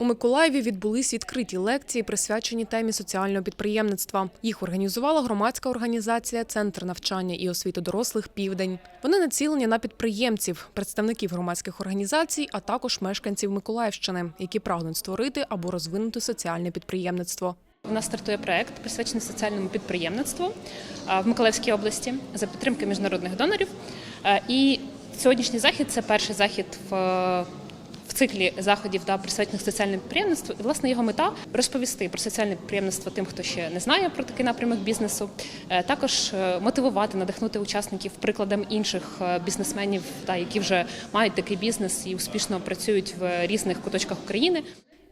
У Миколаєві відбулись відкриті лекції, присвячені темі соціального підприємництва. Їх організувала громадська організація Центр навчання і освіти дорослих Південь. Вони націлені на підприємців, представників громадських організацій, а також мешканців Миколаївщини, які прагнуть створити або розвинути соціальне підприємництво. У нас стартує проект, присвячений соціальному підприємництву в Миколаївській області за підтримки міжнародних донорів. І сьогоднішній захід це перший захід в. Циклі заходів та присвячених соціальному підприємництву, і власне його мета розповісти про соціальне підприємництво тим, хто ще не знає про такий напрямок бізнесу. Е, Також е, мотивувати, надихнути учасників прикладом інших е, бізнесменів, та які вже мають такий бізнес і успішно працюють в різних куточках України.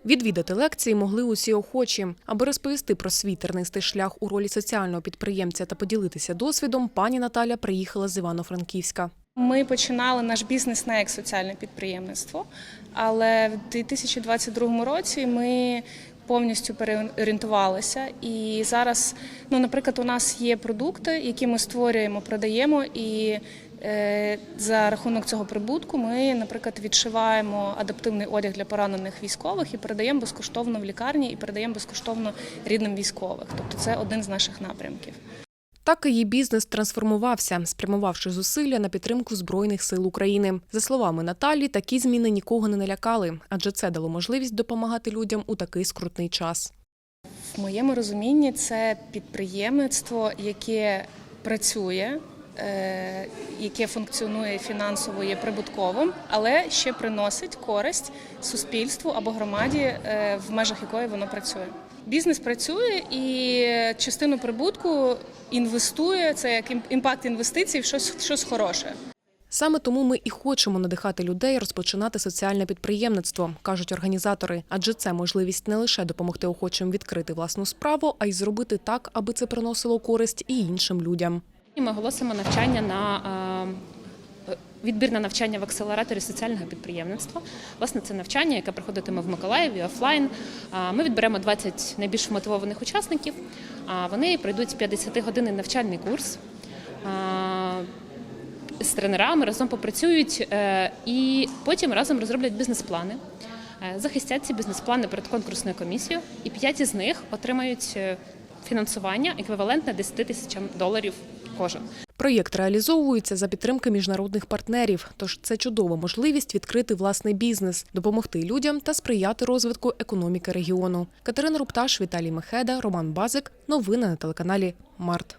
Відвідати лекції могли усі охочі. Аби розповісти про свій тернистий шлях у ролі соціального підприємця та поділитися досвідом, пані Наталя приїхала з Івано-Франківська. Ми починали наш бізнес не як соціальне підприємництво, але в 2022 році ми повністю переорієнтувалися. І зараз, ну, наприклад, у нас є продукти, які ми створюємо, продаємо, і е, за рахунок цього прибутку ми, наприклад, відшиваємо адаптивний одяг для поранених військових і передаємо безкоштовно в лікарні, і передаємо безкоштовно рідним військових. Тобто це один з наших напрямків. Так її бізнес трансформувався, спрямувавши зусилля на підтримку збройних сил України. За словами Наталі, такі зміни нікого не налякали, адже це дало можливість допомагати людям у такий скрутний час. В моєму розумінні це підприємництво, яке працює, е, яке функціонує фінансово, є прибутковим, але ще приносить користь суспільству або громаді, е, в межах якої воно працює. Бізнес працює і частину прибутку інвестує. Це як імпакт інвестицій в щось, щось хороше. Саме тому ми і хочемо надихати людей розпочинати соціальне підприємництво, кажуть організатори. Адже це можливість не лише допомогти охочим відкрити власну справу, а й зробити так, аби це приносило користь і іншим людям. І ми оголосимо навчання на е, відбір на навчання в акселераторі соціального підприємництва. Власне, це навчання, яке проходитиме в Миколаєві офлайн. Ми відберемо 20 найбільш мотивованих учасників. Вони пройдуть 50-годинний навчальний курс. З тренерами разом попрацюють е, і потім разом розроблять бізнес-плани. Е, Захистять ці бізнес-плани перед конкурсною комісією, і п'ять із них отримають е, фінансування еквівалентне 10 тисячам доларів кожен. Проєкт реалізовується за підтримки міжнародних партнерів, тож це чудова можливість відкрити власний бізнес, допомогти людям та сприяти розвитку економіки регіону. Катерина Рупташ, Віталій Мехеда, Роман Базик. Новини на телеканалі Март.